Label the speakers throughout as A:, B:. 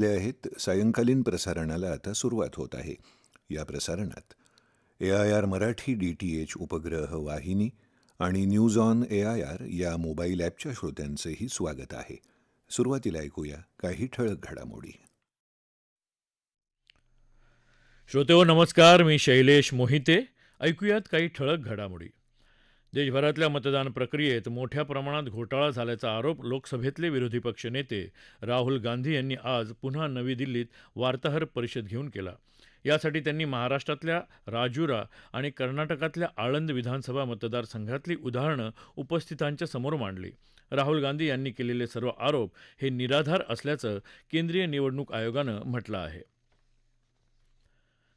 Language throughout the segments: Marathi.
A: आले आहेत सायंकालीन प्रसारणाला आता सुरुवात होत आहे. या प्रसारणात A I R Marathi D T H उपग्रह वाहिनी आणि news on A I R या मोबाईल ॲपच्या श्रोत्यांचंही स्वागत आहे. सुरुवातीला ऐकूया काही ठळक घडामोडी.
B: श्रोतेहो नमस्कार. मी शैलेश मोहिते. ऐकूयात काही ठळक घडामोडी. देशभरातल्या मतदान प्रक्रियेत मोठ्या प्रमाणात घोटाळा झाल्याचा आरोप लोकसभेतले विरोधी पक्षनेते राहुल गांधी यांनी आज पुन्हा नवी दिल्लीत वार्ताहर परिषद घेऊन केला. यासाठी त्यांनी महाराष्ट्रातल्या राजुरा आणि कर्नाटकातल्या आळंद विधानसभा मतदारसंघातली उदाहरणं उपस्थितांच्या समोर मांडली. राहुल गांधी यांनी केलेले सर्व आरोप हे निराधार असल्याचं केंद्रीय निवडणूक आयोगानं म्हटलं आहे.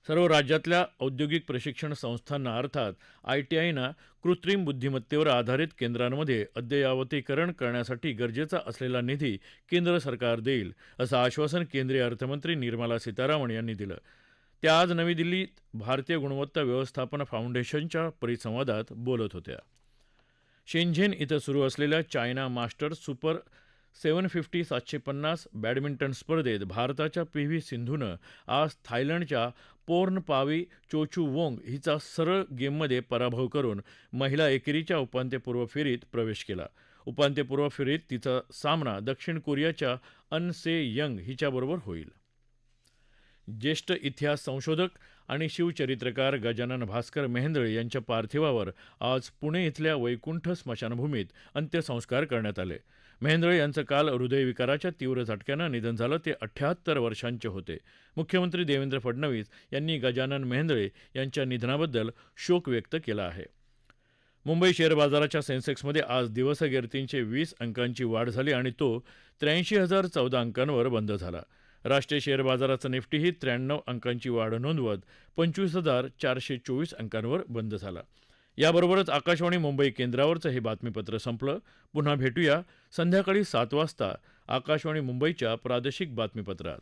B: सर्व राज्यातल्या औद्योगिक प्रशिक्षण संस्थांना अर्थात आय टी आयना कृत्रिम बुद्धिमत्तेवर आधारित केंद्रांमध्ये अद्ययावतीकरण करण्यासाठी गरजेचा असलेला निधी केंद्र सरकार देईल असं आश्वासन केंद्रीय अर्थमंत्री निर्मला सीतारामन यांनी दिलं. त्या आज नवी दिल्लीत भारतीय गुणवत्ता व्यवस्थापन फाउंडेशनच्या परिसंवादात बोलत होत्या. शेंझेन इथं सुरू असलेल्या China masters super seven fifty सातशे पन्नास बॅडमिंटन स्पर्धेत भारताच्या पी व्ही सिंधूनं आज थायलंडच्या पोर्न पावी हिचा सरळ गेममध्ये पराभव करून महिला एकेरीच्या उपांत्यपूर्व फेरीत प्रवेश केला. उपांत्यपूर्व फेरीत तिचा सामना दक्षिण कोरियाच्या अन से यंग हिच्याबरोबर होईल. ज्येष्ठ इतिहास संशोधक आणि शिवचरित्रकार गजानन भास्कर मेहेंदळे यांच्या पार्थिवावर आज पुणे इथल्या वैकुंठ स्मशानभूमीत अंत्यसंस्कार करण्यात आले. मेहेंदळे यांचं काल हृदयविकाराच्या तीव्र झटक्यानं निधन झालं. ते अठ्ठ्याहत्तर वर्षांचे होते. मुख्यमंत्री देवेंद्र फडणवीस यांनी गजानन मेहेंदळे यांच्या निधनाबद्दल शोक व्यक्त केला आहे. मुंबई शेअर बाजाराच्या सेन्सेक्समध्ये आज दिवसगेरतींचे वीस अंकांची वाढ झाली आणि तो त्र्याऐंशी हजार चौदा अंकांवर बंद झाला. राष्ट्रीय शेअर बाजाराचा निफ्टीही त्र्याण्णव अंकांची वाढ नोंदवत पंचवीस हजार चारशे चोवीस अंकांवर बंद झाला. याबरोबरच आकाशवाणी मुंबई केंद्रावरचं हे बातमीपत्र संपलं. पुन्हा भेटूया संध्याकाळी सात वाजता आकाशवाणी मुंबईच्या प्रादेशिक बातमीपत्रात.